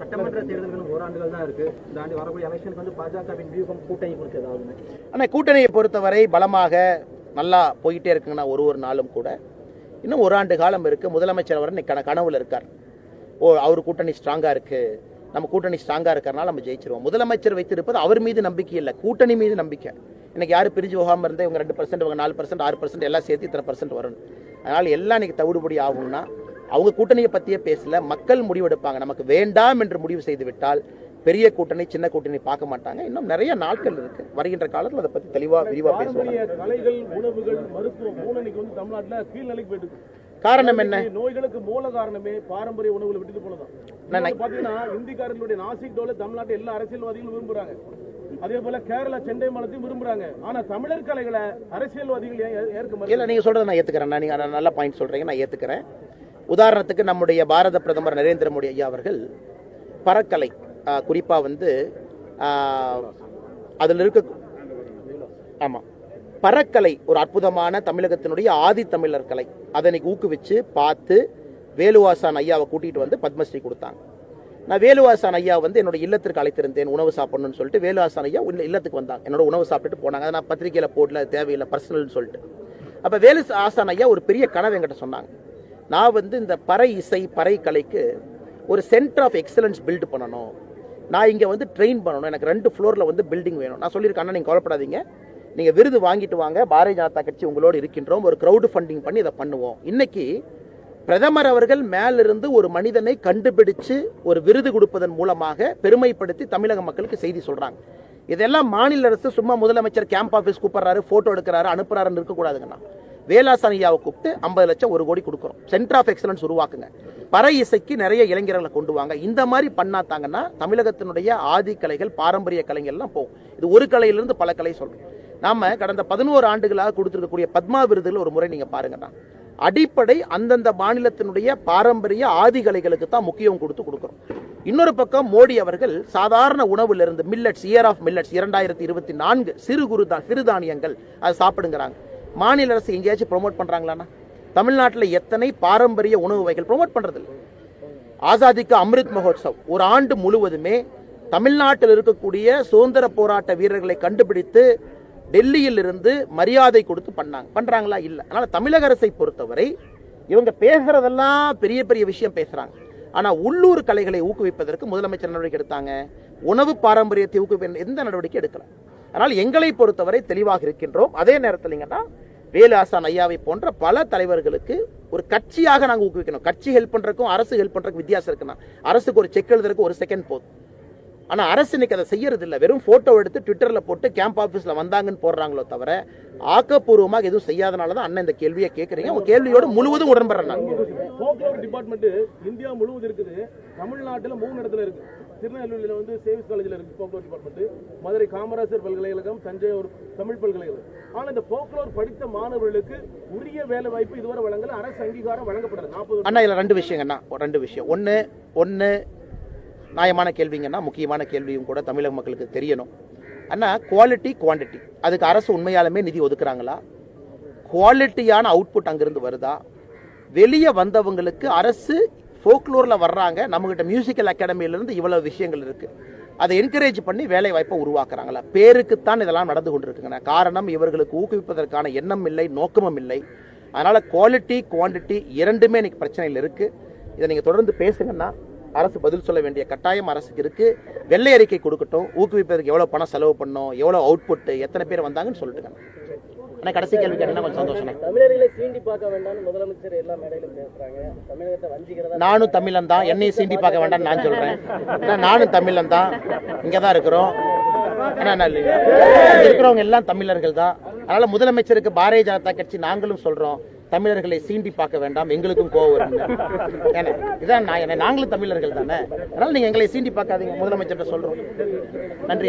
சட்டமன்ற தேர்தல்கள் ஓராண்டுகள் தான் இருக்கு. இந்த ஆண்டு வரக்கூடிய எலெக்ஷனுக்கு வந்து பாஜகவின் வியூகம் கூட்டணி குறித்து ஏதாவது ஆனால் கூட்டணியை பொறுத்தவரை பலமாக நல்லா போயிட்டே இருக்குங்கண்ணா ஒரு ஒரு நாளும் கூட. இன்னும் ஒரு ஆண்டு காலம் இருக்குது முதலமைச்சர் அவர் இன்னைக்கு கனவுல இருக்கார். ஓ அவர் கூட்டணி ஸ்ட்ராங்காக இருக்குது நம்ம கூட்டணி ஸ்ட்ராங்காக இருக்கிறனால நம்ம ஜெயிச்சிருவோம். முதலமைச்சர் வைத்திருப்பது அவர் மீது நம்பிக்கை இல்லை. கூட்டணி மீது நம்பிக்கை. இன்னைக்கு யாரும் பிரிஞ்சு போகாமல் இருந்தால் இவங்க ரெண்டு பர்சன்ட் இவங்க நாலு பர்சன்ட் ஆறு பர்சன்ட் எல்லாம் சேர்த்து இத்தனை பர்சன்ட் வரணும் அதனால் எல்லாம் இன்னைக்கு தவிடுபடி ஆகும்னா அவங்க கூட்டணியை பற்றியே பேசல. மக்கள் முடிவெடுப்பாங்க. நமக்கு வேண்டாம் என்று முடிவு செய்து விட்டால் பெரிய கூட்டணி சின்ன கூட்டணி பார்க்க மாட்டாங்க. இன்னும் நிறைய நாட்கள் இருக்கு. வருகின்ற காலத்தில் அதை பற்றி தெளிவாக விரிவாக பேசுவாங்க. கலைகள் உணவுகள் மருத்துவம் மூணு இன்னைக்கு வந்து தமிழ்நாட்டுல கீழ்நிலைக்கு போயிட்டு. காரணம் என்ன? நோய்களுக்கு மூல காரணமே பாரம்பரிய உணவுகளை விட்டுட்டு போனதான் பாத்தீங்கன்னா இந்திக்காரர்களுடைய நாசிக் டோல தமிழ்நாட்டு எல்லா அரசியல்வாதிகளும் விரும்புறாங்க. அதே போல கேரளா செண்டை மலத்தையும் விரும்புறாங்க. ஆனா தமிழர் கலைகளை அரசியல்வாதிகள் ஏற்க இல்லை நீங்கள் சொல்கிறத நான் ஏற்றுக்கிறேன் நான் நீங்கள் நல்ல பாயிண்ட் சொல்கிறீங்க நான் ஏற்றுக்கிறேன் உதாரணத்துக்கு நம்முடைய பாரத பிரதமர் நரேந்திர மோடி ஐயா அவர்கள் பறக்கலை குறிப்பாக வந்து அதில் இருக்க ஆமாம் பறக்கலை ஒரு அற்புதமான தமிழகத்தினுடைய ஆதி தமிழர் கலை. அதனை ஊக்குவிச்சு பார்த்து வேலுவாசான் ஐயாவை கூட்டிகிட்டு வந்து பத்மஸ்ரீ கொடுத்தாங்க. நான் வேலுவாசான் ஐயா வந்து என்னோட இல்லத்திற்கு அழைத்திருந்தேன் உணவு சாப்பிடணும்னு சொல்லிட்டு வேலுவாசான் ஐயா உள்ள இல்லத்துக்கு வந்தாங்க. என்னோட உணவு சாப்பிட்டுட்டு போனாங்க. அதை நான் பத்திரிக்கையில் போடல தேவையில்லை பர்சனல்னு சொல்லிட்டு. அப்போ வேலு ஆசான் ஐயா ஒரு பெரிய கனவு என்கிட்ட சொன்னாங்க. நான் வந்து இந்த பறை இசை பறை கலைக்கு ஒரு சென்டர் ஆஃப் எக்ஸலன்ஸ் பில்டு பண்ணணும். நான் இங்கே வந்து ட்ரெயின் பண்ணணும். எனக்கு ரெண்டு ஃப்ளோரில் வந்து பில்டிங் வேணும். நான் சொல்லியிருக்கேன் அண்ணா நீங்கள் கவலைப்படாதீங்க. நீங்கள் விருது வாங்கிட்டு வாங்க. பாரதிய ஜனதா கட்சி உங்களோடு இருக்கின்றோம். ஒரு க்ரௌடு ஃபண்டிங் பண்ணி இதை பண்ணுவோம். இன்னைக்கு பிரதமர் அவர்கள் மேலிருந்து ஒரு மனிதனை கண்டுபிடிச்சு ஒரு விருது கொடுப்பதன் மூலமாக பெருமைப்படுத்தி தமிழக மக்களுக்கு செய்தி சொல்கிறாங்க இதெல்லாம் மாநில அரசு சும்மா முதலமைச்சர் கேம்ப் ஆஃபீஸ் கூப்பிட்றாரு ஃபோட்டோ எடுக்கிறாரு அனுப்புறாருன்னு இருக்கக்கூடாதுங்கண்ணா. வேலாசனையாவை கூப்பிட்டு ஐம்பது லட்சம் ஒரு கோடி கொடுக்குறோம் சென்டர் ஆஃப் எக்ஸலன்ஸ் உருவாக்குங்க. பற இசைக்கு நிறைய இளைஞர்களை கொண்டு வாங்க. இந்த மாதிரி பண்ணாத்தாங்கன்னா தமிழகத்தினுடைய ஆதி கலைகள் பாரம்பரிய கலைகள்லாம் போகும். இது ஒரு கலையிலிருந்து பல கலை சொல்றோம். நாம கடந்த பதினோரு ஆண்டுகளாக கொடுத்துருக்கக்கூடிய பத்மா விருதுகள் ஒரு முறை நீங்க பாருங்கண்ணா. அடிப்படை அந்தந்த மாநிலத்தினுடைய பாரம்பரிய ஆதி கலைகளுக்கு தான் முக்கியம் கொடுத்து கொடுக்குறோம். இன்னொரு பக்கம் மோடி அவர்கள் சாதாரண உணவிலிருந்து மில்லட்ஸ் இயர் ஆஃப் மில்லட்ஸ் இரண்டாயிரத்தி இருபத்தி நான்கு சிறு குறு சிறுதானியங்கள் அதை சாப்பிடுங்கிறாங்க. மாநில அரசு எங்கேயாச்சும் ப்ரோமோட் பண்ணுறாங்களாண்ணா தமிழ்நாட்டில் எத்தனை பாரம்பரிய உணவு வகைகள் ப்ரோமோட் பண்றது ஆசாதிக்கு அமிர்த் மகோத்சவ். ஒரு ஆண்டு முழுவதுமே தமிழ்நாட்டில் இருக்கக்கூடிய சுதந்திர போராட்ட வீரர்களை கண்டுபிடித்து டெல்லியில் இருந்து மரியாதை கொடுத்து பண்ணாங்க. பண்றாங்களா? இல்ல. அதனால தமிழக அரசை பொறுத்தவரை இவங்க பேசுறதெல்லாம் பெரிய பெரிய விஷயம் பேசுறாங்க. ஆனா உள்ளூர் கலைகளை ஊக்குவிப்பதற்கு முதலமைச்சர் நடவடிக்கை எடுத்தாங்க. உணவு பாரம்பரியத்தை ஊக்குவிப்ப எந்த நடவடிக்கை எடுக்கல. அதனால் எங்களை பொறுத்தவரை தெளிவாக இருக்கின்றோம். அதே நேரத்தில் வேலு ஆசான் ஐயாவை போன்ற பல தலைவர்களுக்கு ஒரு கட்சியாக நாங்கள் ஊக்குவிக்கணும். கட்சி ஹெல்ப் பண்ணுறக்கும் அரசு ஹெல்ப் பண்ணுறக்கும் வித்தியாசம் இருக்குன்னா அரசுக்கு ஒரு செக் எழுதுறதுக்கு ஒரு செகண்ட் போதும். ஆனா அரசு இன்னைக்கு அதை செய்யறது இல்லை வெறும் ஃபோட்டோ எடுத்து ட்விட்டர்ல போட்டு கேம்ப் ஆஃபீஸில் வந்தாங்கன்னு போடுறாங்களோ தவிர ஆக்கப்பூர்வமாக எதுவும் செய்யாதனால தான் அண்ணன் இந்த கேள்வியை கேட்குறீங்க உங்கள் கேள்வியோட முழுவதும் உடன்படுறேன் நான். டிபார்ட்மெண்ட் இந்தியா முழுவதும் இருக்குது. தமிழ்நாட்டில் மூணு இடத்துல இருக்கு. திருநெல்வேலியில் வந்து சேவிஸ் காலேஜில் இருக்கு ஃபோக்லோர் டிபார்ட்மெண்ட் மதுரை காமராசர் பல்கலைக்கழகம் தஞ்சையூர் தமிழ் பல்கலைக்கழகம். ஆனால் இந்த ஃபோக்லோர் படித்த மாணவர்களுக்கு உரிய வேலை வாய்ப்பு இதுவரை வழங்கல. அரசு அங்கீகாரம் வழங்கப்படாது நாற்பது அண்ணா இதில் ரெண்டு விஷயங்கண்ணா ரெண்டு விஷயம். ஒன்று ஒன்று நியாயமான கேள்விங்கன்னா முக்கியமான கேள்வியும் கூட தமிழக மக்களுக்கு தெரியணும். அண்ணா குவாலிட்டி குவாண்டிட்டி அதுக்கு அரசு உண்மையாலுமே நிதி ஒதுக்குறாங்களா? குவாலிட்டியான அவுட்புட் அங்கிருந்து வருதா? வெளியே வந்தவங்களுக்கு அரசு ஃபோக்லோரில் வர்றாங்க நம்மகிட்ட மியூசிக்கல் அகாடமியிலேருந்து இவ்வளோ விஷயங்கள் இருக்குது அதை என்கரேஜ் பண்ணி வேலை வாய்ப்பை உருவாக்குறாங்களா பேருக்குத்தான் இதெல்லாம் நடந்து கொண்டிருக்குங்கண்ணா காரணம் இவர்களுக்கு ஊக்குவிப்பதற்கான எண்ணம் இல்லை நோக்கமும் இல்லை. அதனால் குவாலிட்டி குவாண்டிட்டி இரண்டுமே இன்னைக்கு பிரச்சனையில் இருக்குது இதை நீங்கள் தொடர்ந்து பேசுங்கன்னா அரசு பதில் சொல்ல வேண்டிய கட்டாயம் அரசுக்கு இருக்குது வெள்ளை அறிக்கை கொடுக்கட்டும். ஊக்குவிப்பதற்கு எவ்வளோ பணம் செலவு பண்ணோம் எவ்வளோ அவுட்புட் எத்தனை பேர் வந்தாங்கன்னு சொல்லிட்டுங்க. ஆனால் கடைசி கேள்வி கேட்டீங்கன்னா கொஞ்சம் சந்தோஷம் தமிழர்களை சீண்டி பார்க்க வேண்டாம்னு முதலமைச்சர் எல்லா மேடையிலும் பேசுறாங்க. தமிழகத்தை வஞ்சிக்கிறதா நானும் தமிழன் தான். என்னையும் சீண்டி பார்க்க வேண்டாம் நான் சொல்றேன். நானும் தமிழன் தான். இங்கே தான் இருக்கிறோம்? இங்க இருக்கிறவங்க எல்லாம் தமிழர்கள் தான். அதனால முதலமைச்சருக்கு பாரதிய ஜனதா கட்சி நாங்களும் சொல்றோம். தமிழர்களை சீண்டி பார்க்க வேண்டாம். எங்களுக்கும் கோவம் ஏன்னா இதான் நான் நாங்களும் தமிழர்கள் தானே. அதனால நீங்க எங்களை சீண்டி பார்க்காதீங்க. முதலமைச்சர்கிட்ட சொல்றோம். நன்றி.